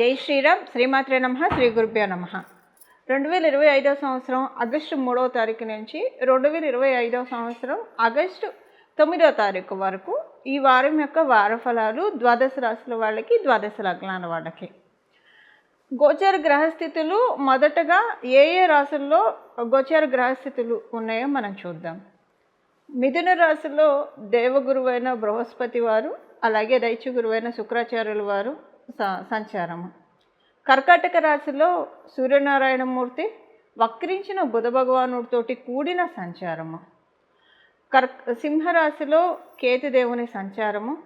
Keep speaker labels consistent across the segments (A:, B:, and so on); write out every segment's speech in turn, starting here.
A: జై శ్రీరామ్ శ్రీమాత్రే నమ శ్రీ గురుభ్యో నమ. రెండు వేల ఇరవై ఐదో సంవత్సరం ఆగస్టు మూడవ తారీఖు నుంచి రెండు వేల ఇరవై ఐదవ సంవత్సరం ఆగస్టు తొమ్మిదో తారీఖు వరకు ఈ వారం యొక్క వార ఫలాలు ద్వాదశ రాశుల వాళ్ళకి ద్వాదశ లగ్నాల వాళ్ళకి. గోచర గ్రహస్థితులు మొదటగా ఏ ఏ రాశుల్లో గోచర గ్రహస్థితులు ఉన్నాయో మనం చూద్దాం. మిథున రాశిలో దేవగురువైన బృహస్పతి వారు అలాగే దైత్య గురువైన శుక్రాచార్యుల వారు సంచారము. కర్కాటక రాశిలో సూర్యనారాయణమూర్తి వక్రించిన బుధ భగవానుడితోటి కూడిన సంచారము. కర్ సింహరాశిలో కేతుదేవుని సంచారము.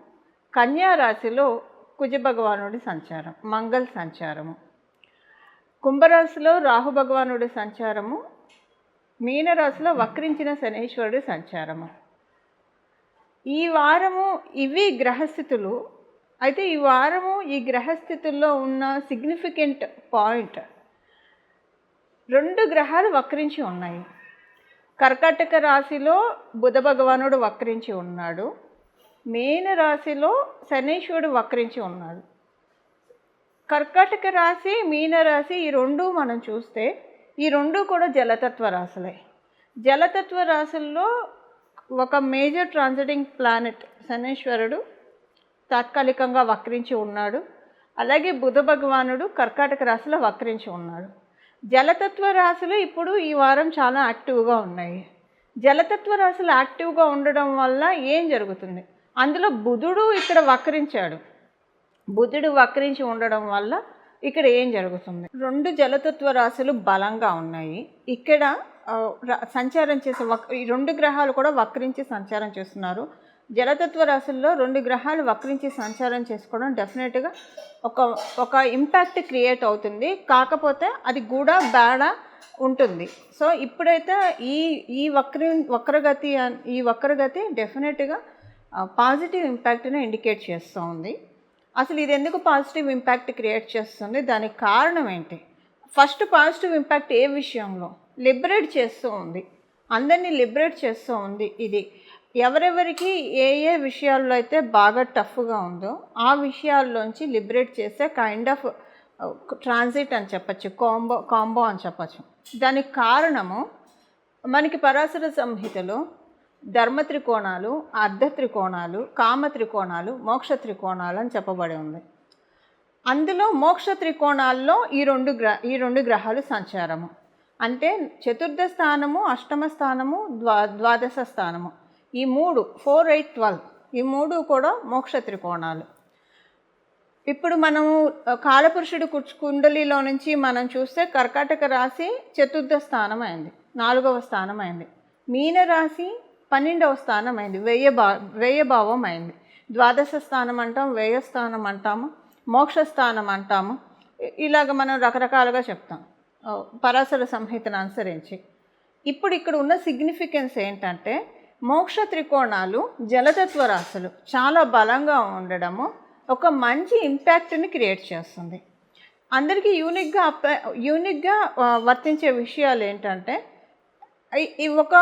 A: కన్యా రాశిలో కుజ భగవానుడి సంచారం మంగళ సంచారము. కుంభరాశిలో రాహు భగవానుడి సంచారము. మీనరాశిలో వక్రించిన శనీశ్వరుడి సంచారము. ఈ వారము ఇవి గ్రహస్థితులు. అయితే ఈ వారము ఈ గ్రహస్థితుల్లో ఉన్న సిగ్నిఫికెంట్ పాయింట్ రెండు గ్రహాలు వక్రించి ఉన్నాయి. కర్కాటక రాశిలో బుధ భగవానుడు వక్రించి ఉన్నాడు. మీన రాశిలో శనీశ్వరుడు వక్రించి ఉన్నాడు. కర్కాటక రాశి మీన రాశి ఈ రెండు మనం చూస్తే ఈ రెండు కూడా జలతత్వ రాశులే. జలతత్వ రాశుల్లో ఒక మేజర్ ట్రాన్సిటింగ్ ప్లానెట్ శనీశ్వరుడు తాత్కాలికంగా వక్రించి ఉన్నాడు. అలాగే బుధ భగవానుడు కర్కాటక రాశిలో వక్రించి ఉన్నాడు. జలతత్వ రాశులు ఇప్పుడు ఈ వారం చాలా యాక్టివ్గా ఉన్నాయి. జలతత్వ రాశులు యాక్టివ్గా ఉండడం వల్ల ఏం జరుగుతుంది? అందులో బుధుడు ఇక్కడ వక్రించాడు. బుధుడు వక్రించి ఉండడం వల్ల ఇక్కడ ఏం జరుగుతుంది? రెండు జలతత్వ రాశులు బలంగా ఉన్నాయి. ఇక్కడ సంచారం చేసే వక్ ఈ రెండు గ్రహాలు కూడా వక్రించి సంచారం చేస్తున్నారు. జలతత్వ రాశుల్లో రెండు గ్రహాలు వక్రించి సంచారం చేసుకోవడం డెఫినెట్గా ఒక ఒక ఇంపాక్ట్ క్రియేట్ అవుతుంది. కాకపోతే అది కూడా బేడ ఉంటుంది. సో ఇప్పుడైతే ఈ ఈ వక్ర వక్రగతి ఈ వక్రగతి డెఫినెట్గా పాజిటివ్ ఇంపాక్ట్ని ఇండికేట్ చేస్తూ ఉంది అసలు ఇది ఎందుకు పాజిటివ్ ఇంపాక్ట్ క్రియేట్ చేస్తుంది? దానికి కారణం ఏంటి? ఫస్ట్ పాజిటివ్ ఇంపాక్ట్ ఏ విషయంలో? లిబరేట్ చేస్తూ ఉంది అందరినీ లిబరేట్ చేస్తూ ఉంది ఇది. ఎవరెవరికి ఏ ఏ విషయాల్లో అయితే బాగా టఫ్గా ఉందో ఆ విషయాల్లోంచి లిబరేట్ చేసే కైండ్ ఆఫ్ ట్రాన్సిట్ అని చెప్పచ్చు కాంబో కాంబో అని చెప్పచ్చు. దానికి కారణము మనకి పరాశర సంహితలో ధర్మ త్రికోణాలు అర్ధ త్రికోణాలు కామ త్రికోణాలు మోక్ష త్రికోణాలు అని చెప్పబడి ఉంది. అందులో మోక్ష త్రికోణాల్లో ఈ రెండు గ్ర ఈ రెండు గ్రహాలు సంచారము. అంటే చతుర్థ స్థానము అష్టమ స్థానము ద్వా ద్వాదశ స్థానము. ఈ మూడు ఫోర్ ఎయిట్ ట్వెల్వ్ ఈ మూడు కూడా మోక్ష త్రికోణాలు. ఇప్పుడు మనము కాలపురుషుడు కుండలిలో నుంచి మనం చూస్తే కర్కాటక రాశి చతుర్థ స్థానం అయింది నాలుగవ స్థానం అయింది మీన రాశి పన్నెండవ స్థానం అయింది వ్యయ భా వ్యయభావం అయింది ద్వాదశ స్థానం అంటాం వ్యయస్థానం అంటాము మోక్ష స్థానం అంటాము. ఇలాగ మనం రకరకాలుగా చెప్తాం. పరాశర సంహితను అనుసరించి. ఇప్పుడు ఇక్కడ ఉన్న సిగ్నిఫికెన్స్ ఏంటంటే మోక్ష త్రికోణాలు జలతత్వ రాశులు చాలా బలంగా ఉండడము ఒక మంచి ఇంపాక్ట్ని క్రియేట్ చేస్తుంది. అందరికీ యూనిక్గా అప్ యూనిక్గా వర్తించే విషయాలు ఏంటంటే ఒక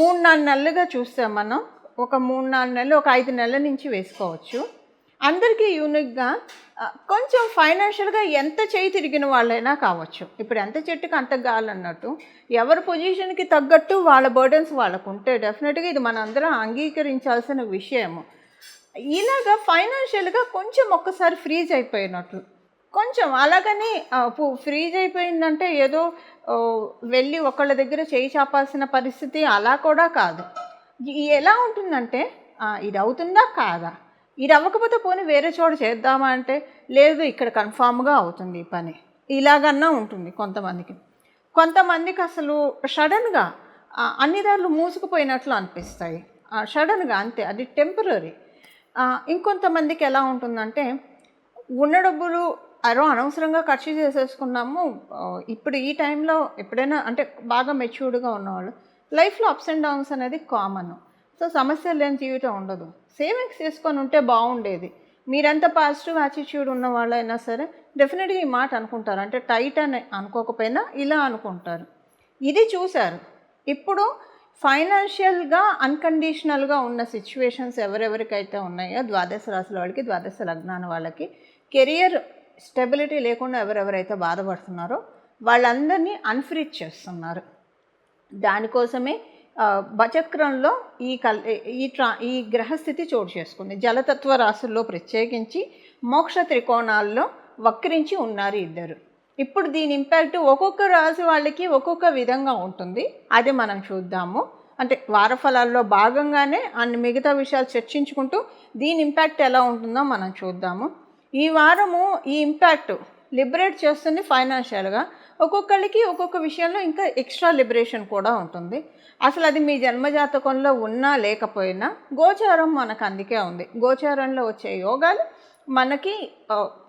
A: మూడు నాలుగు నెలలుగా చూస్తే మనం ఒక మూడు నాలుగు నెలలు ఒక ఐదు నెలల నుంచి వేసుకోవచ్చు. అందరికీ యూనిక్గా కొంచెం ఫైనాన్షియల్గా ఎంత చేయి తిరిగిన వాళ్ళైనా కావచ్చు. ఇప్పుడు ఎంత చెట్టుకి అంత గాలి ఎవరి పొజిషన్కి తగ్గట్టు వాళ్ళ బర్డన్స్ వాళ్ళకు ఉంటే డెఫినెట్గా ఇది మనందరం అంగీకరించాల్సిన విషయము. ఇలాగా ఫైనాన్షియల్గా కొంచెం ఒక్కసారి ఫ్రీజ్ అయిపోయినట్లు కొంచెం అలాగని ఫ్రీజ్ అయిపోయిందంటే ఏదో వెళ్ళి ఒకళ్ళ దగ్గర చేయి చాపాల్సిన పరిస్థితి అలా కూడా కాదు. ఎలా ఉంటుందంటే ఇది అవుతుందా కాదా? ఇది అవ్వకపోతే పోనీ వేరే చోట చేద్దామా అంటే లేదు ఇక్కడ కన్ఫామ్గా అవుతుంది ఈ పని. ఇలాగన్నా ఉంటుంది కొంతమందికి. కొంతమందికి అసలు సడన్గా అన్ని దారులు మూసుకుపోయినట్లు అనిపిస్తాయి. సడన్గా అంతే అది టెంపరీ ఇంకొంతమందికి ఎలా ఉంటుందంటే ఉన్న డబ్బులు అరో అనవసరంగా ఖర్చు చేసేసుకున్నాము ఇప్పుడు ఈ టైంలో ఎప్పుడైనా అంటే బాగా మెచ్యూర్డ్గా ఉన్నవాళ్ళు లైఫ్లో అప్స్ అండ్ డౌన్స్ అనేది కామన్. సో సమస్య లేని జీవితం ఉండదు. సేవింగ్స్ చేసుకొని ఉంటే బాగుండేది. మీరెంత పాజిటివ్ యాటిట్యూడ్ ఉన్న వాళ్ళైనా సరే డెఫినెట్గా ఈ మాట అనుకుంటారు. అంటే టైట్ అని అనుకోకపోయినా ఇలా అనుకుంటారు. ఇది చూశారు. ఇప్పుడు ఫైనాన్షియల్గా అన్కండిషనల్గా ఉన్న సిచ్యువేషన్స్ ఎవరెవరికైతే ఉన్నాయో ద్వాదశ రాశుల వాళ్ళకి ద్వాదశ లగ్నాల వాళ్ళకి కెరియర్ స్టెబిలిటీ లేకుండా ఎవరెవరైతే బాధపడుతున్నారో వాళ్ళందరినీ అన్ఫ్రీజ్ చేస్తున్నారు. దానికోసమే బచక్రంలో ఈ కల్ ఈ ట్రా ఈ గ్రహస్థితి చోటు చేసుకుంది. జలతత్వ రాశుల్లో ప్రత్యేకించి మోక్ష త్రికోణాల్లో వక్రించి ఉన్నారు ఇద్దరు. ఇప్పుడు దీని ఇంపాక్ట్ ఒక్కొక్క రాశి వాళ్ళకి ఒక్కొక్క విధంగా ఉంటుంది. అది మనం చూద్దాము. అంటే వారఫలాల్లో భాగంగానే అన్ని మిగతా విషయాలు చర్చించుకుంటూ దీని ఇంపాక్ట్ ఎలా ఉంటుందో మనం చూద్దాము. ఈ వారము ఈ ఇంపాక్ట్ లిబరేట్ చేస్తుంది ఫైనాన్షియల్గా. ఒక్కొక్కరికి ఒక్కొక్క విషయంలో ఇంకా ఎక్స్ట్రా లిబరేషన్ కూడా ఉంటుంది. అసలు అది మీ జన్మజాతకంలో ఉన్నా లేకపోయినా గోచారం మనకు అందుకే ఉంది. గోచారంలో వచ్చే యోగాలు మనకి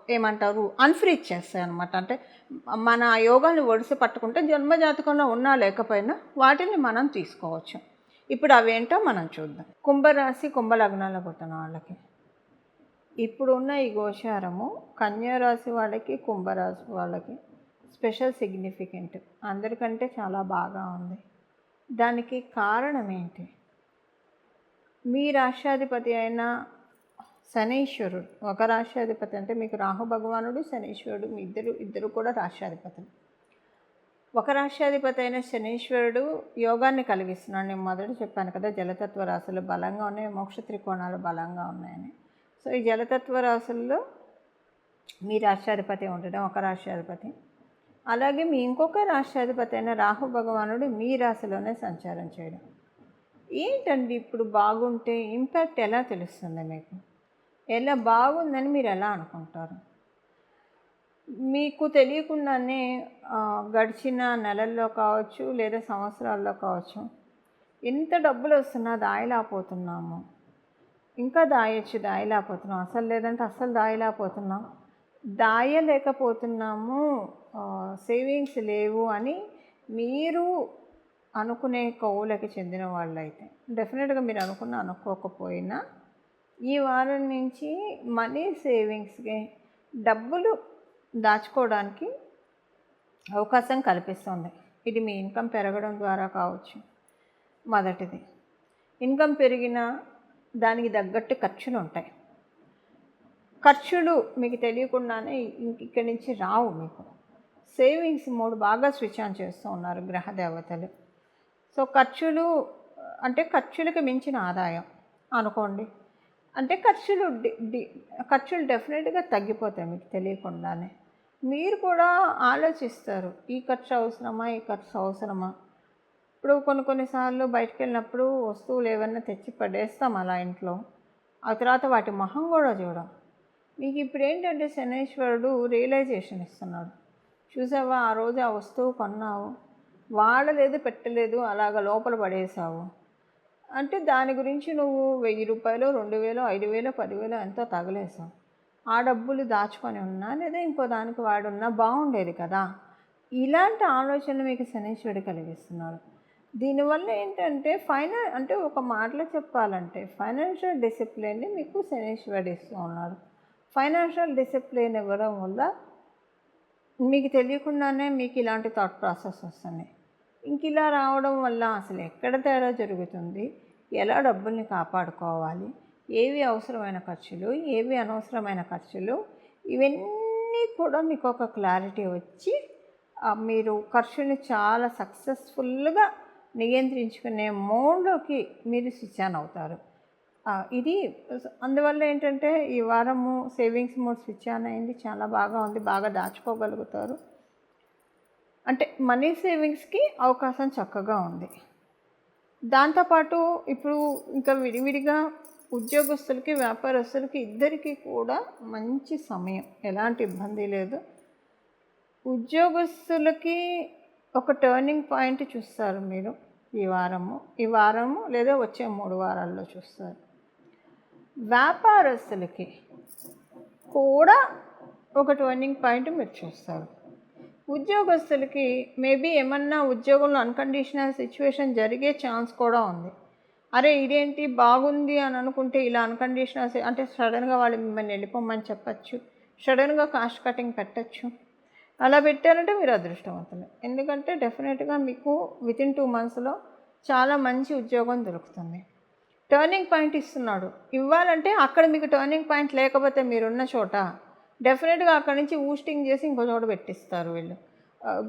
A: ఏమంటారు అన్ఫ్రీజ్ చేస్తాయి అనమాట అంటే మన యోగాలు యోగాన్ని ఒడిసి పట్టుకుంటే జన్మజాతకంలో ఉన్నా లేకపోయినా వాటిని మనం తీసుకోవచ్చు. ఇప్పుడు అవేంటో మనం చూద్దాం. కుంభరాశి కుంభలగ్నాల పుట్టిన వాళ్ళకి. ఇప్పుడున్న ఈ గోచారము కన్యారాశి వాళ్ళకి కుంభరాశి వాళ్ళకి స్పెషల్ సిగ్నిఫికెంట్. అందరికంటే చాలా బాగా ఉంది. దానికి కారణం ఏంటి? మీ రాష్ట్రాధిపతి అయిన శనీశ్వరుడు ఒక రాష్ట్రాధిపతి అంటే మీకు రాహు భగవానుడు శనీశ్వరుడు మీ ఇద్దరు ఇద్దరు కూడా రాష్ట్రాధిపతులు. ఒక రాష్ట్రాధిపతి అయిన శనీశ్వరుడు యోగాన్ని కలిగిస్తున్నాడు. నేను మొదట చెప్పాను కదా జలతత్వ రాశులు బలంగా ఉన్నాయి మోక్ష త్రికోణాలు బలంగా ఉన్నాయని. సో ఈ జలతత్వ రాశుల్లో మీ రాష్ట్రాధిపతి ఉండడం ఒక రాష్ట్రాధిపతి. అలాగే మీ ఇంకొక రాష్ట్రాధిపతి అయిన రాహు భగవానుడు మీ రాశిలోనే సంచారం చేయడం. ఏంటండి ఇప్పుడు బాగుంటే ఇంపాక్ట్ ఎలా తెలుస్తుంది మీకు? ఎలా బాగుందని మీరు ఎలా అనుకుంటారు? మీకు తెలియకుండానే గడిచిన నెలల్లో కావచ్చు లేదా సంవత్సరాల్లో కావచ్చు ఎంత డబ్బులు వస్తున్నా దాయలేకపోతున్నాము ఇంకా దాయొచ్చు దాయలేకపోతున్నాం అసలు లేదంటే అసలు దాయలేకపోతున్నాం దాయలేకపోతున్నాము. సేవింగ్స్ లేవు అని మీరు అనుకునే కవులకి చెందిన వాళ్ళైతే డెఫినెట్గా మీరు అనుకున్న అనుకోకపోయినా ఈ వారం నుంచి మనీ సేవింగ్స్కి డబ్బులు దాచుకోవడానికి అవకాశం కల్పిస్తుంది. ఇది మీ ఇన్కమ్ పెరగడం ద్వారా కావచ్చు. మొదటిది ఇన్కమ్ పెరిగినా దానికి తగ్గట్టు ఖర్చులు ఉంటాయి. ఖర్చులు మీకు తెలియకుండానే ఇంక ఇక్కడి నుంచి రావు మీకు. సేవింగ్స్ మూడు బాగా స్విచ్ ఆన్ చేస్తూ ఉన్నారు గ్రహ దేవతలు సో ఖర్చులు అంటే ఖర్చులకు మించిన ఆదాయం అనుకోండి. అంటే ఖర్చులు డి- డి- ఖర్చులు డెఫినెట్గా తగ్గిపోతాయి మీకు తెలియకుండానే. మీరు కూడా ఆలోచిస్తారు ఈ ఖర్చు అవసరమా ఈ ఖర్చు అవసరమా? ఇప్పుడు కొన్ని కొన్నిసార్లు బయటకు వెళ్ళినప్పుడు వస్తువులు ఏమన్నా తెచ్చి పడేస్తాం అలా ఇంట్లో. ఆ తర్వాత వాటి మొహం కూడా చూడం. మీకు ఇప్పుడు ఏంటంటే శనేశ్వరుడు రియలైజేషన్ ఇస్తున్నాడు. చూసావా ఆ రోజు ఆ వస్తువు కొన్నావు. వాడలేదు పెట్టలేదు అలాగ లోపల పడేసావు అంటే దాని గురించి నువ్వు వెయ్యి రూపాయలు రెండు వేలు ఐదు వేలు పదివేలు ఎంతో తగలేసావు ఆ డబ్బులు దాచుకొని ఉన్నా లేదా ఇంకో దానికి వాడున్నా బాగుండేది కదా. ఇలాంటి ఆలోచనలు మీకు శనీశ్వరుడు కలిగిస్తున్నాడు దీనివల్ల ఏంటంటే ఫైనా అంటే ఒక మాటలో చెప్పాలంటే ఫైనాన్షియల్ డిసిప్లిన్ని మీకు శనీశ్వరుడు ఇస్తూ ఉన్నాడు ఫైనాన్షియల్ డిసిప్లిన్ ఇవ్వడం వల్ల మీకు తెలియకుండానే మీకు ఇలాంటి థాట్ ప్రాసెస్ వస్తున్నాయి. ఇంక ఇలా రావడం వల్ల అసలు ఎక్కడ తేడా జరుగుతుంది? ఎలా డబ్బుల్ని కాపాడుకోవాలి? ఏవి అవసరమైన ఖర్చులు? ఏవి అనవసరమైన ఖర్చులు? ఇవన్నీ కూడా మీకు ఒక క్లారిటీ వచ్చి మీరు ఖర్చుని చాలా సక్సెస్ఫుల్గా నియంత్రించుకునే మోడ్లోకి మీరు స్విచ్ ఆన్ అవుతారు. ఇది అందువల్ల ఏంటంటే ఈ వారము సేవింగ్స్ మోడ్ స్విచ్ ఆన్ అయింది చాలా బాగా ఉంది బాగా దాచుకోగలుగుతారు. అంటే మనీ సేవింగ్స్కి అవకాశం చక్కగా ఉంది. దాంతోపాటు ఇప్పుడు ఇంకా విడివిడిగా ఉద్యోగస్తులకి వ్యాపారస్తులకి ఇద్దరికీ కూడా మంచి సమయం ఎలాంటి ఇబ్బంది లేదు. ఉద్యోగస్తులకి ఒక టర్నింగ్ పాయింట్ చూస్తారు మీరు ఈ వారము ఈ వారము లేదా వచ్చే మూడు వారాల్లో చూస్తారు. వ్యాపారస్తులకి కూడా ఒక టర్నింగ్ పాయింట్ మీరు చూస్తారు. ఉద్యోగస్తులకి మేబీ ఏమన్నా ఉద్యోగంలో అన్కండిషనల్ సిచ్యువేషన్ జరిగే ఛాన్స్ కూడా ఉంది. అరే ఇదేంటి? బాగుంది అని అనుకుంటే ఇలా అన్కండిషనల్ అంటే సడన్గా వాళ్ళు మిమ్మల్ని వెళ్ళిపోమని చెప్పచ్చు. సడన్గా కాస్ట్ కటింగ్ పెట్టచ్చు. అలా పెట్టారంటే మీరు అదృష్టవంతులు. ఎందుకంటే డెఫినెట్గా మీకు వితిన్ టూ మంత్స్లో చాలా మంచి ఉద్యోగం దొరుకుతుంది. టర్నింగ్ పాయింట్ ఇస్తున్నాడు. ఇవ్వాలంటే అక్కడ మీకు టర్నింగ్ పాయింట్ లేకపోతే మీరున్న చోట డెఫినెట్గా అక్కడి నుంచి ఊస్టింగ్ చేసి ఇంకో చోట పెట్టిస్తారు వీళ్ళు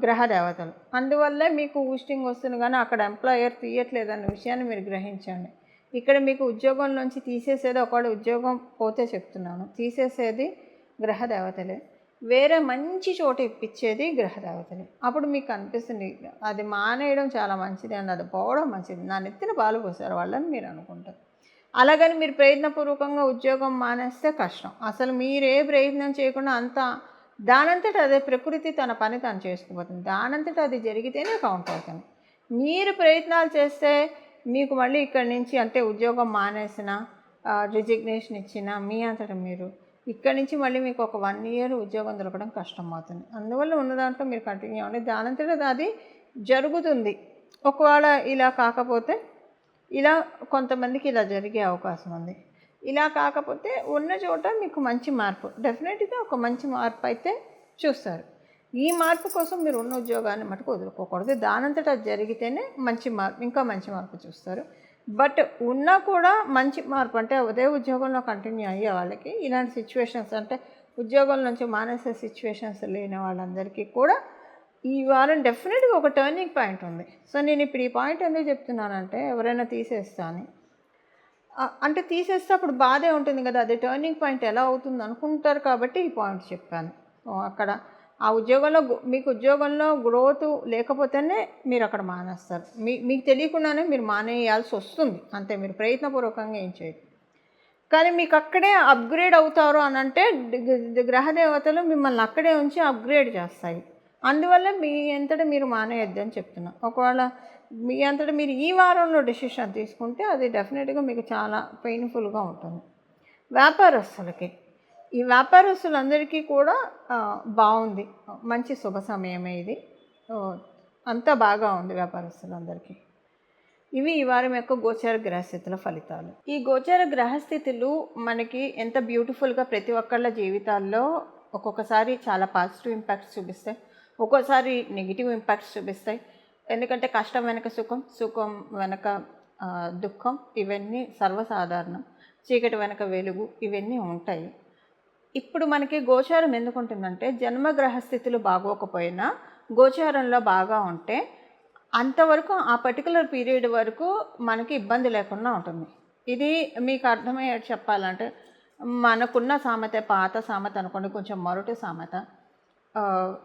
A: గ్రహ దేవతలు. అందువల్లే మీకు ఊస్టింగ్ వస్తుంది కానీ అక్కడ ఎంప్లాయర్ తీయట్లేదన్న విషయాన్ని మీరు గ్రహించండి. ఇక్కడ మీకు ఉద్యోగం నుంచి తీసేసేది ఒకవేళ ఉద్యోగం పోతే చెప్తున్నాను. తీసేసేది గ్రహ దేవతలే. వేరే మంచి చోట ఇప్పించేది గ్రహదేవతని అప్పుడు మీకు అనిపిస్తుంది అది మానేయడం చాలా మంచిది అని అది పోవడం మంచిది. నా నెత్తిన పాలు పోసారు వాళ్ళని మీరు అనుకుంటారు. అలాగని మీరు ప్రయత్నపూర్వకంగా ఉద్యోగం మానేస్తే కష్టం. అసలు మీరే ప్రయత్నం చేయకుండా అంత దానంతట అదే ప్రకృతి తన పని తను చేసుకుపోతుంది. దానంతట అది జరిగితేనే కౌంట్ అవుతుంది. మీరు ప్రయత్నాలు చేస్తే మీకు మళ్ళీ ఇక్కడి నుంచి అంటే ఉద్యోగం మానేసిన రిజిగ్నేషన్ ఇచ్చిన మీ అంతటా మీరు ఇక్కడి నుంచి మళ్ళీ మీకు ఒక వన్ ఇయర్ ఉద్యోగం దొరకడం కష్టం అవుతుంది అందువల్ల ఉన్న దాంట్లో మీరు కంటిన్యూ అవ్వండి దానంతట అది జరుగుతుంది. ఒకవేళ ఇలా కాకపోతే ఇలా కొంతమందికి ఇలా జరిగే అవకాశం ఉంది. ఇలా కాకపోతే ఉన్న చోట మీకు మంచి మార్పు డెఫినెట్గా ఒక మంచి మార్పు అయితే చూస్తారు. ఈ మార్పు కోసం మీరు ఉన్న ఉద్యోగాన్ని మటుకు వదులుకోకూడదు. దానంతట అది జరిగితేనే మంచి మార్పు ఇంకా మంచి మార్పు చూస్తారు. బట్ ఉన్నా కూడా మంచి మార్పు అంటే అదే ఉద్యోగంలో కంటిన్యూ అయ్యే వాళ్ళకి ఇలాంటి సిచ్యువేషన్స్ అంటే ఉద్యోగం నుంచి మానేసే సిచ్యువేషన్స్ లేని వాళ్ళందరికీ కూడా ఈ వారం డెఫినెట్గా ఒక టర్నింగ్ పాయింట్ ఉంది. సో నేను ఇప్పుడు ఈ పాయింట్ ఎందుకు చెప్తున్నానంటే ఎవరైనా తీసేస్తా అని. అంటే తీసేస్తే అప్పుడు బాధే ఉంటుంది కదా అది టర్నింగ్ పాయింట్ ఎలా అవుతుంది అనుకుంటారు కాబట్టి ఈ పాయింట్ చెప్పాను. అక్కడ ఆ ఉద్యోగంలో మీకు ఉద్యోగంలో గ్రోత్ లేకపోతేనే మీరు అక్కడ మానేస్తారు. మీ మీకు తెలియకుండానే మీరు మానేయాల్సి వస్తుంది. అంతే మీరు ప్రయత్నపూర్వకంగా ఏం చేయరు. కానీ మీకు అక్కడే అప్గ్రేడ్ అవుతారు అని అంటే గ్రహదేవతలు మిమ్మల్ని అక్కడే ఉంచి అప్గ్రేడ్ చేస్తాయి. అందువల్ల మీ అంతటా మీరు మానేయద్దు అని చెప్తున్నా. ఒకవేళ మీ అంతటా మీరు ఈ వారంలో డెసిషన్ తీసుకుంటే అది డెఫినెట్గా మీకు చాలా పెయిన్ఫుల్గా ఉంటుంది. వ్యాపారస్తులకి ఈ వ్యాపారస్తులందరికీ కూడా బాగుంది. మంచి శుభ సమయమే ఇది. అంతా బాగా ఉంది వ్యాపారస్తులందరికీ. ఇవి ఈ వారం యొక్క గోచార గ్రహస్థితుల ఫలితాలు. ఈ గోచార గ్రహస్థితులు మనకి ఎంత బ్యూటిఫుల్గా ప్రతి ఒక్కళ్ళ జీవితాల్లో ఒక్కొక్కసారి చాలా పాజిటివ్ ఇంపాక్ట్స్ చూపిస్తాయి. ఒక్కోసారి నెగిటివ్ ఇంపాక్ట్స్ చూపిస్తాయి. ఎందుకంటే కష్టం వెనక సుఖం సుఖం వెనక దుఃఖం ఇవన్నీ సర్వసాధారణం. చీకటి వెనక వెలుగు ఇవన్నీ ఉంటాయి. ఇప్పుడు మనకి గోచారం ఎందుకుంటుందంటే జన్మగ్రహ స్థితులు బాగోకపోయినా గోచారంలో బాగా ఉంటే అంతవరకు ఆ పర్టికులర్ పీరియడ్ వరకు మనకి ఇబ్బంది లేకుండా ఉంటుంది. ఇది మీకు అర్థమయ్యేది చెప్పాలంటే మనకున్న సామెత పాత సామెత అనుకోండి కొంచెం మొరటి సామెత.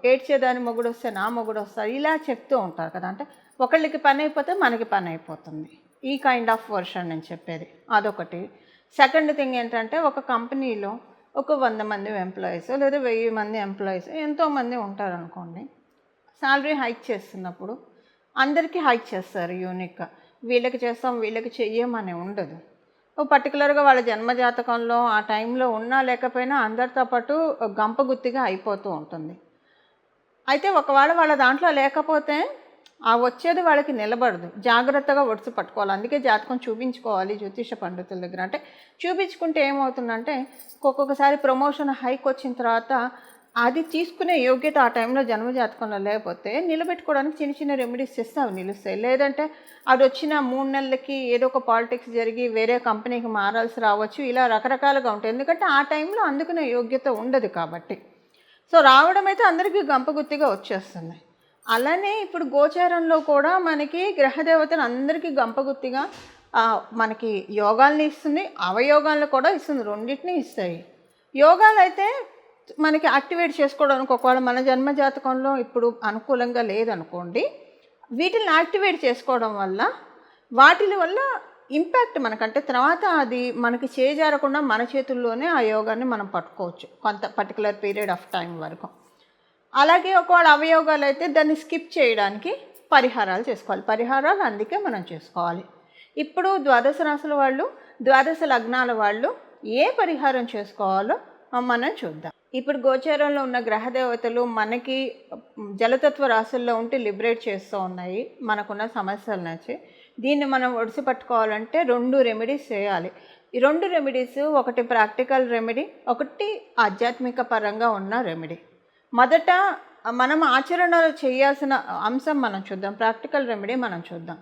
A: ఏడ్చేదాని మొగుడు వస్తే నా మొగుడు వస్తారు ఇలా చెప్తూ ఉంటారు కదా. అంటే ఒకళ్ళకి పని అయిపోతే మనకి పని అయిపోతుంది. ఈ కైండ్ ఆఫ్ వర్షన్ నేను చెప్పేది. అదొకటి. సెకండ్ థింగ్ ఏంటంటే ఒక కంపెనీలో ఒక వంద మంది ఎంప్లాయీస్ లేదా వెయ్యి మంది ఎంప్లాయీస్ ఎంతోమంది ఉంటారనుకోండి. శాలరీ హైక్ చేస్తున్నప్పుడు అందరికీ హైక్ చేస్తారు యూనిక్గా వీళ్ళకి చేస్తాం వీళ్ళకి చెయ్యమని ఉండదు. పర్టికులర్గా వాళ్ళ జన్మజాతకంలో ఆ టైంలో ఉన్నా లేకపోయినా అందరితో పాటు గంపగుత్తిగా అయిపోతూ ఉంటుంది. అయితే ఒకవేళ వాళ్ళ దాంట్లో లేకపోతే ఆ వచ్చేది వాళ్ళకి నిలబడదు. జాగ్రత్తగా ఒడిసి పట్టుకోవాలి. అందుకే జాతకం చూపించుకోవాలి జ్యోతిష పండితుల దగ్గర. అంటే చూపించుకుంటే ఏమవుతుందంటే ఒక్కొక్కసారి ప్రమోషన్ హైక్ వచ్చిన తర్వాత అది తీసుకునే యోగ్యత ఆ టైంలో జన్మజాతకంలో లేకపోతే నిలబెట్టుకోవడానికి చిన్న చిన్న రెమెడీస్ చేస్తే అవి నిలుస్తాయి. లేదంటే అది వచ్చిన మూడు నెలలకి ఏదో ఒక పాలిటిక్స్ జరిగి వేరే కంపెనీకి మారాల్సి రావచ్చు. ఇలా రకరకాలుగా ఉంటాయి. ఎందుకంటే ఆ టైంలో అందుకునే యోగ్యత ఉండదు కాబట్టి. సో రావడం అయితే అందరికీ గంపగుత్తిగా వచ్చేస్తుంది. అలానే ఇప్పుడు గోచారంలో కూడా మనకి గ్రహదేవతలు అందరికీ గంపగుత్తిగా మనకి యోగాల్ని ఇస్తుంది అవయోగాలను కూడా ఇస్తుంది రెండింటిని ఇస్తాయి. యోగాలు అయితే మనకి యాక్టివేట్ చేసుకోవడానికి ఒకవేళ మన జన్మ జాతకంలో ఇప్పుడు అనుకూలంగా లేదనుకోండి వీటిని యాక్టివేట్ చేసుకోవడం వల్ల వాటి వల్ల ఇంపాక్ట్ మనకంటే తర్వాత అది మనకి చేజారకుండా మన చేతుల్లోనే ఆ యోగాన్ని మనం పట్టుకోవచ్చు కొంత పర్టికులర్ పీరియడ్ ఆఫ్ టైం వరకు. అలాగే ఒకవేళ అవయోగాలు అయితే దాన్ని స్కిప్ చేయడానికి పరిహారాలు చేసుకోవాలి. పరిహారాలు అందుకే మనం చేసుకోవాలి. ఇప్పుడు ద్వాదశ రాశుల వాళ్ళు ద్వాదశ లగ్నాల వాళ్ళు ఏ పరిహారం చేసుకోవాలో మనం చూద్దాం. ఇప్పుడు గోచారంలో ఉన్న గ్రహదేవతలు మనకి జలతత్వ రాశుల్లో ఉంటే లిబరేట్ చేస్తూ ఉన్నాయి. మనకున్న సమస్యల నుంచి దీన్ని మనం ఒడిసి పట్టుకోవాలంటే రెండు రెమెడీస్ చేయాలి. ఈ రెండు రెమెడీస్ ఒకటి ప్రాక్టికల్ రెమెడీ ఒకటి ఆధ్యాత్మిక పరంగా ఉన్న రెమెడీ. మొదట మనం ఆచరణలో చేయాల్సిన అంశం మనం చూద్దాం. ప్రాక్టికల్ రెమెడీ మనం చూద్దాం.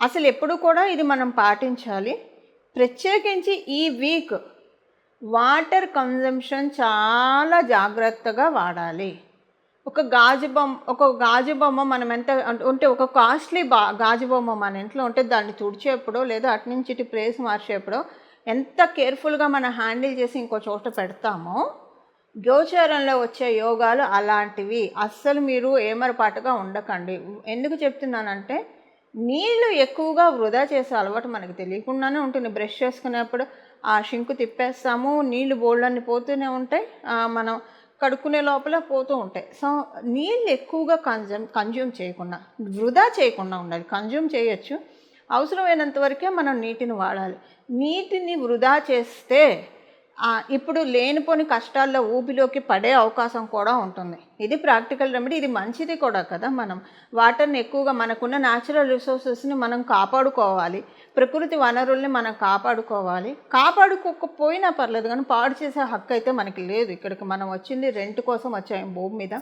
A: అసలు ఎప్పుడు కూడా ఇది మనం పాటించాలి. ప్రత్యేకించి ఈ వీక్ వాటర్ కన్జంప్షన్ చాలా జాగ్రత్తగా వాడాలి. ఒక గాజు బొమ్మ ఒక గాజు బొమ్మ మనం ఎంత ఉంటే ఒక కాస్ట్లీ బా గాజు బొమ్మ మన ఇంట్లో ఉంటే దాన్ని తుడిచేప్పుడో లేదా అటు నుంచి ఇటు ప్రేస్ మార్చేప్పుడో ఎంత కేర్ఫుల్గా మనం హ్యాండిల్ చేసి ఇంకో చోట పెడతామో గోచారంలో వచ్చే యోగాలు అలాంటివి. అస్సలు మీరు ఏమరపాటుగా ఉండకండి. ఎందుకు చెప్తున్నానంటే నీళ్ళు ఎక్కువగా వృధా చేసే అలవాటు మనకు తెలియకుండానే ఉంటుంది. బ్రష్ చేసుకునేప్పుడు ఆ షింకు తిప్పేస్తాము నీళ్ళు బోళ్ళన్ని పోతూనే ఉంటాయి మనం కడుక్కునే లోపల పోతూ ఉంటాయి. సో నీళ్ళు ఎక్కువగా కన్జ్యూమ్ కన్జ్యూమ్ చేయకుండా వృధా చేయకుండా ఉండాలి. కన్జ్యూమ్ చేయొచ్చు. అవసరమైనంత వరకే మనం నీటిని వాడాలి. నీటిని వృధా చేస్తే ఇప్పుడు లేనిపోని కష్టాల్లో ఊపిలోకి పడే అవకాశం కూడా ఉంటుంది. ఇది ప్రాక్టికల్ రెమెడీ ఇది మంచిది కూడా కదా మనం. వాటర్ని ఎక్కువగా మనకున్న న్యాచురల్ రిసోర్సెస్ని మనం కాపాడుకోవాలి. ప్రకృతి వనరుల్ని మనం కాపాడుకోవాలి. కాపాడుకోకపోయినా పర్లేదు కానీ పాడు చేసే హక్కు అయితే మనకి లేదు. ఇక్కడికి మనం వచ్చింది రెంట్ కోసం వచ్చాము భూమి మీద.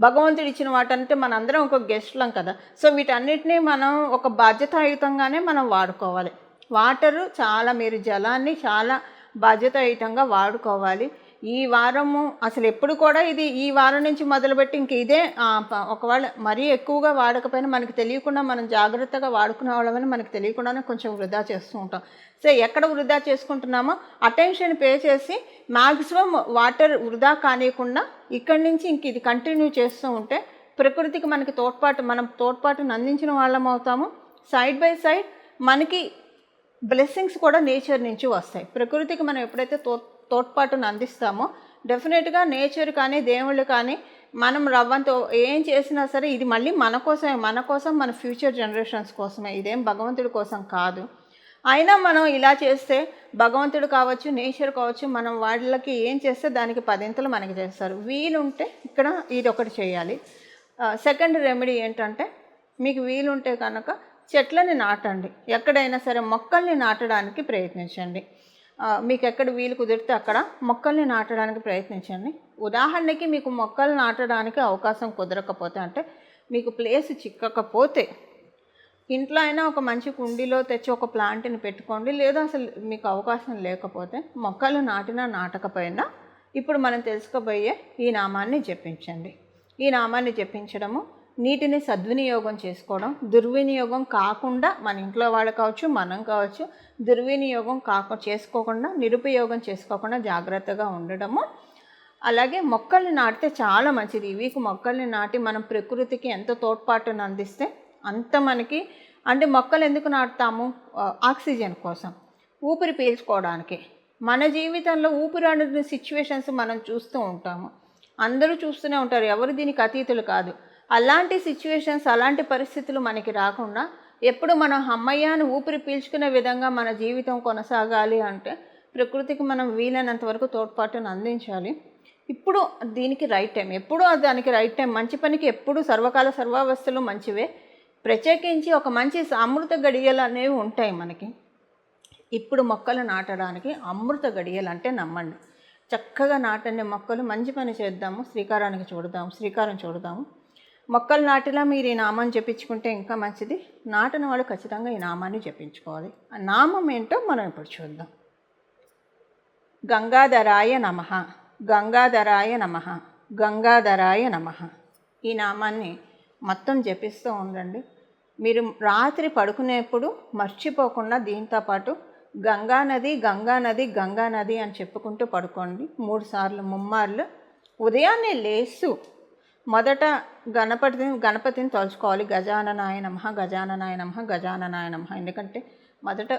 A: భగవంతుడు ఇచ్చిన వాటంటే మనందరం ఒక గెస్ట్లం కదా. సో వీటన్నిటినీ మనం ఒక బాధ్యతాయుతంగానే మనం వాడుకోవాలి. వాటరు చాలా మీరు జలాన్ని చాలా బాధ్యతాయుతంగా వాడుకోవాలి. ఈ వారము అసలు ఎప్పుడు కూడా ఇది ఈ వారం నుంచి మొదలుపెట్టి ఇంక ఇదే ఒకవేళ మరీ ఎక్కువగా వాడకపోయినా మనకి తెలియకుండా మనం జాగ్రత్తగా వాడుకునే వాళ్ళమని మనకి తెలియకుండానే కొంచెం వృధా చేస్తూ ఉంటాం. సో ఎక్కడ వృధా చేసుకుంటున్నామో అటెన్షన్ పే చేసి మ్యాక్సిమం వాటర్ వృధా కానియకుండా ఇక్కడి నుంచి ఇంక ఇది కంటిన్యూ చేస్తూ ఉంటే ప్రకృతికి మనకి తోడ్పాటు మనం తోడ్పాటును అందించిన వాళ్ళం అవుతాము. సైడ్ బై సైడ్ మనకి బ్లెస్సింగ్స్ కూడా నేచర్ నుంచి వస్తాయి. ప్రకృతికి మనం ఎప్పుడైతే తో తోడ్పాటును అందిస్తామో డెఫినెట్గా నేచర్ కానీ దేవుళ్ళు కానీ మనం రవ్వంతో ఏం చేసినా సరే ఇది మళ్ళీ మన కోసమే మన కోసం మన ఫ్యూచర్ జనరేషన్స్ కోసమే. ఇదేం భగవంతుడి కోసం కాదు. అయినా మనం ఇలా చేస్తే భగవంతుడు కావచ్చు నేచర్ కావచ్చు మనం వాళ్ళకి ఏం చేస్తే దానికి పదింతలు మనకి చేస్తారు. వీలుంటే ఇక్కడ ఇది ఒకటి చేయాలి. సెకండ్ రెమెడీ ఏంటంటే మీకు వీలుంటే కనుక చెట్లని నాటండి. ఎక్కడైనా సరే మొక్కల్ని నాటడానికి ప్రయత్నించండి. మీకు ఎక్కడ వీలు కుదిరితే అక్కడ మొక్కల్ని నాటడానికి ప్రయత్నించండి. ఉదాహరణకి మీకు మొక్కలు నాటడానికి అవకాశం కుదరకపోతే అంటే మీకు ప్లేస్ చిక్కకపోతే ఇంట్లో అయినా ఒక మంచి కుండీలో తెచ్చి ఒక ప్లాంట్ని పెట్టుకోండి. లేదా అసలు మీకు అవకాశం లేకపోతే మొక్కలు నాటినా నాటకపోయినా ఇప్పుడు మనం తెలుసుకోబోయే ఈ నామాన్ని జపించండి. ఈ నామాన్ని జపించడము నీటిని సద్వినియోగం చేసుకోవడం దుర్వినియోగం కాకుండా మన ఇంట్లో వాళ్ళు కావచ్చు మనం కావచ్చు దుర్వినియోగం కాక చేసుకోకుండా నిరుపయోగం చేసుకోకుండా జాగ్రత్తగా ఉండడము. అలాగే మొక్కల్ని నాటితే చాలా మంచిది. ఈ వీక్ మొక్కల్ని నాటి మనం ప్రకృతికి ఎంత తోడ్పాటును అందిస్తే అంత మనకి అంటే మొక్కలు ఎందుకు నాటుతాము? ఆక్సిజన్ కోసం. ఊపిరి పీల్చుకోవడానికి. మన జీవితంలో ఊపిరాడని సిచ్యువేషన్స్ మనం చూస్తూ ఉంటాము. అందరూ చూస్తూనే ఉంటారు. ఎవరు దీనికి అతీతులు కాదు. అలాంటి సిచ్యువేషన్స్ అలాంటి పరిస్థితులు మనకి రాకుండా ఎప్పుడు మనం అమ్మయ్యాను ఊపిరి పీల్చుకునే విధంగా మన జీవితం కొనసాగాలి అంటే ప్రకృతికి మనం వీలైనంత వరకు తోడ్పాటును అందించాలి. ఇప్పుడు దీనికి రైట్ టైం ఎప్పుడు దానికి రైట్ టైం మంచి పనికి ఎప్పుడు సర్వకాల సర్వావస్థలు మంచివే. ప్రత్యేకించి ఒక మంచి అమృత గడియలు అనేవి ఉంటాయి మనకి. ఇప్పుడు మొక్కలు నాటడానికి అమృత గడియలు అంటే నమ్మండి. చక్కగా నాటండి మొక్కలు. మంచి పని చేద్దాము. శ్రీకారానికి చూడదాము. శ్రీకారం చూడదాము. మొక్కలు నాటిలా మీరు ఈ నామాన్ని జపించుకుంటే ఇంకా మంచిది. నాటిన వాళ్ళు ఖచ్చితంగా ఈ నామాన్ని జపించుకోవాలి. ఆ నామం ఏంటో మనం ఇప్పుడు చూద్దాం. గంగాధరాయ నమ. గంగాధరాయ నమ. గంగాధరాయ నమ. ఈ నామాన్ని మొత్తం జపిస్తూ ఉండండి. మీరు రాత్రి పడుకునేప్పుడు మర్చిపోకుండా దీంతో పాటు గంగా నది గంగా నది గంగా నది అని చెప్పుకుంటూ పడుకోండి. మూడు సార్లు ముమ్మార్లు. ఉదయాన్నే లేస్తూ మొదట గణపతిని గణపతిని తలుచుకోవాలి. గజాననాయ నమ గజాననాయ నమ గజాననాయ నమ. ఎందుకంటే మొదట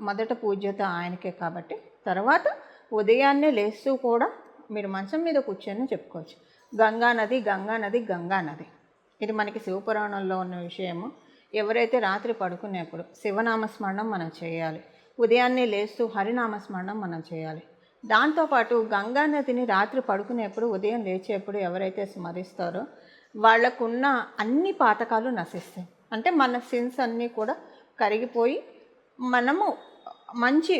A: మొదట పూజ్యత ఆయనకే కాబట్టి. తర్వాత ఉదయాన్నే లేస్తూ కూడా మీరు మంచం మీద కూర్చొని చెప్పుకోవచ్చు. గంగా నది గంగా నది గంగా నది. ఇది మనకి శివపురాణంలో ఉన్న విషయము. ఎవరైతే రాత్రి పడుకునేప్పుడు శివనామస్మరణం మనం చేయాలి. ఉదయాన్నే లేస్తూ హరినామస్మరణం మనం చేయాలి. దాంతోపాటు గంగా నదిని రాత్రి పడుకునేప్పుడు ఉదయం లేచేప్పుడు ఎవరైతే స్మరిస్తారో వాళ్ళకున్న అన్ని పాతకాలు నశిస్తాయి. అంటే మన సిన్స్ అన్నీ కూడా కరిగిపోయి మనము మంచి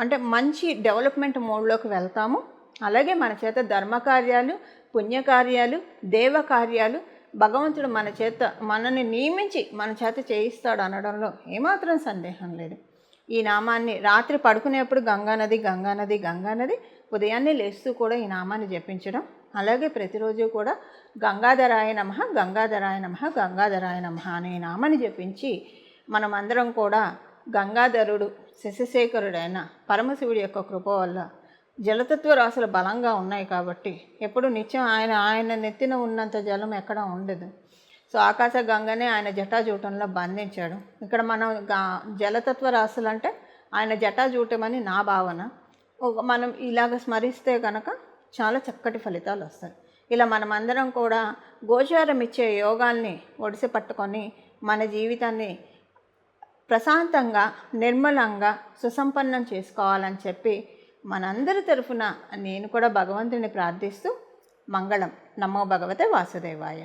A: అంటే మంచి డెవలప్మెంట్ మోడ్లోకి వెళ్తాము. అలాగే మన చేత ధర్మకార్యాలు పుణ్యకార్యాలు దేవకార్యాలు భగవంతుడు మన చేత మనని నియమించి మన చేత చేయిస్తాడు అనడంలో ఏమాత్రం సందేహం లేదు. ఈ నామాన్ని రాత్రి పడుకునేప్పుడు గంగానది గంగానది గంగానది ఉదయాన్నే లేస్తూ కూడా ఈ నామాన్ని జపించడం. అలాగే ప్రతిరోజు కూడా గంగాధరాయ నమ గంగాధరాయ నమ గంగాధరాయ నమ అనే నామాన్ని జపించి మనమందరం కూడా గంగాధరుడు శశిశేఖరుడైన పరమశివుడి యొక్క కృప వల్ల జలతత్వ రాశులు బలంగా ఉన్నాయి కాబట్టి ఎప్పుడు నిత్యం ఆయన ఆయన నెత్తిన ఉన్నంత జలం ఎక్కడ ఉండదు. సో ఆకాశ గంగనే ఆయన జటాజూటంలో బంధించాడు. ఇక్కడ మనం జలతత్వ రాశులు అంటే ఆయన జటాజూటమని నా భావన. మనం ఇలాగ స్మరిస్తే కనుక చాలా చక్కటి ఫలితాలు వస్తాయి. ఇలా మనమందరం కూడా గోచారం ఇచ్చే యోగాల్ని ఒడిసి పట్టుకొని మన జీవితాన్ని ప్రశాంతంగా నిర్మలంగా సుసంపన్నం చేసుకోవాలని చెప్పి మనందరి తరఫున నేను కూడా భగవంతుని ప్రార్థిస్తూ మంగళం. నమో భగవతే వాసుదేవాయ.